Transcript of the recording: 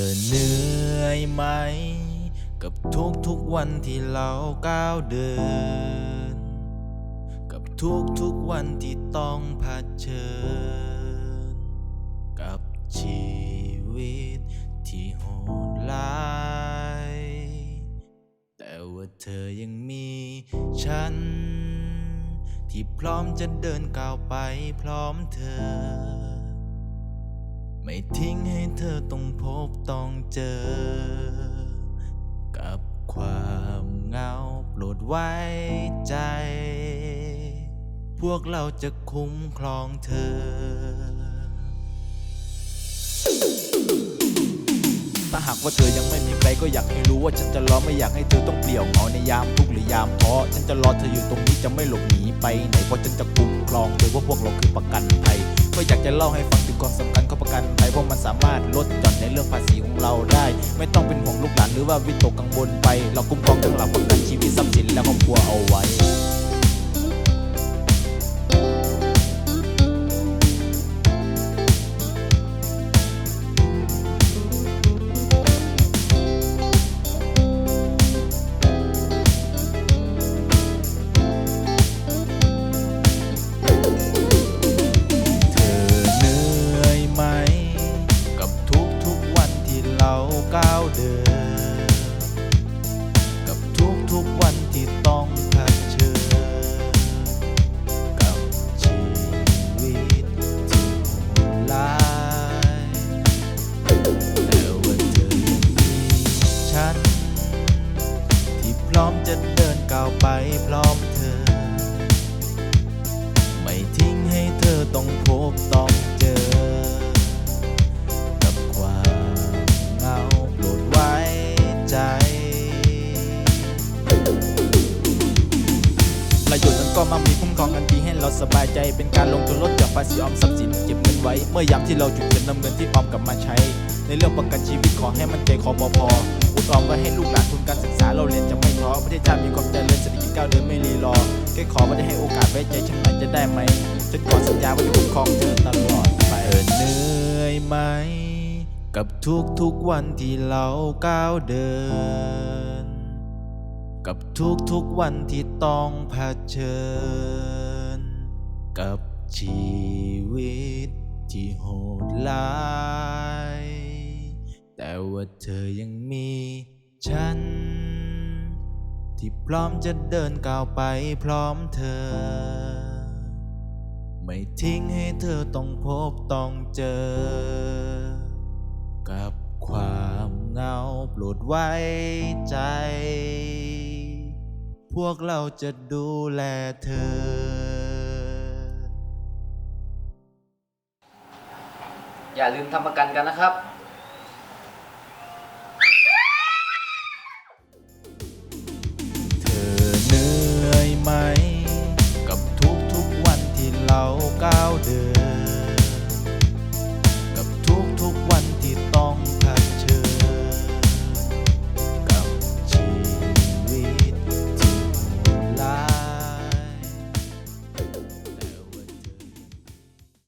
อเหนื่อยไหม กับทุกทุกวันที่เราก้าวเดิน กับทุกทุกวันที่ต้องเผชิญ กับชีวิตที่โหดร้ายแต่ว่าเธอยังมีฉัน ที่พร้อมจะเดินก้าวไปพร้อมเธอ ไม่ทิ้งให้เธอต้องพบต้องเจอ กับความเหงาโปรดไว้ใจ พวกเราจะคุ้มครองเธอ ถ้าหากว่าเธอยังไม่มีใครก็อยากให้รู้ว่าฉันจะรอไม่อยากให้เธอต้องเปลี่ยวเหงาในยามทุกข์หรือยามท้อฉันจะรอเธออยู่ตรงนี้จะไม่หลบหนีไปไหนเพราะฉันจะคุ้มครองเธอว่าพวกเราคือประกันภัยก็อยากจะเล่าให้ฟังถึงความสำคัญ กันภัยเพราะมันสามารถลดหย่อนในเรื่องภาษีของเราได้ ไม่ต้องเป็นห่วงลูกหลานหรือว่าวิตกกังวลไป เราคุ้มครองทั้งหลักประกันชีวิตทรัพย์สินและครอบครัวเอาไว้ ร้อมจะเดินก้าวไปพร้อมเธอ ไม่ทิ้งให้เธอต้องพบต้องเจอ กับความเหงาโปรดไว้ใจ ประโยชน์นั้นก็มามีคุ้มครองกันดีให้เราสบายใจเป็นการลงทุนลดหย่อนภาษีออมทรัพย์สินเก็บเงินไว้ เมื่อยามที่เราฉุกเฉินนำเงินที่ออมกลับมาใช้ ในเรื่องประกันชีวิตขอให้มันใจคอปพออุดออมไว้ให้ลูกหลานทุนการศึกษาเราเรียนจะไม่ท้อประเทศชาติมีความเจริญเศรษฐกิจก้าวเดินไม่รีรอแค่ขอว่าจะให้โอกาสไว้ใจฉันหน่อยจะได้ไหมฉันขอสัญญาว่าจะคุ้มครองเธอตลอดไปเธอเหนื่อยไหม กับทุกทุกวันที่เราก้าวเดิน กับทุกทุกวันที่ต้องเผชิญ กับชีวิตที่โหดร้าย ว่าเธอยังมี ฉัน ที่พร้อมจะเดินก้าวไปพร้อมเธอ ไม่ทิ้งให้เธอต้องพบต้องเจอ กับความเหงาโปรดไว้ใจ พวกเราจะดูแลเธออย่าลืมทำประกันกันนะครับ ไหม กับทุกทุกๆวันที่เราก้าวเดิน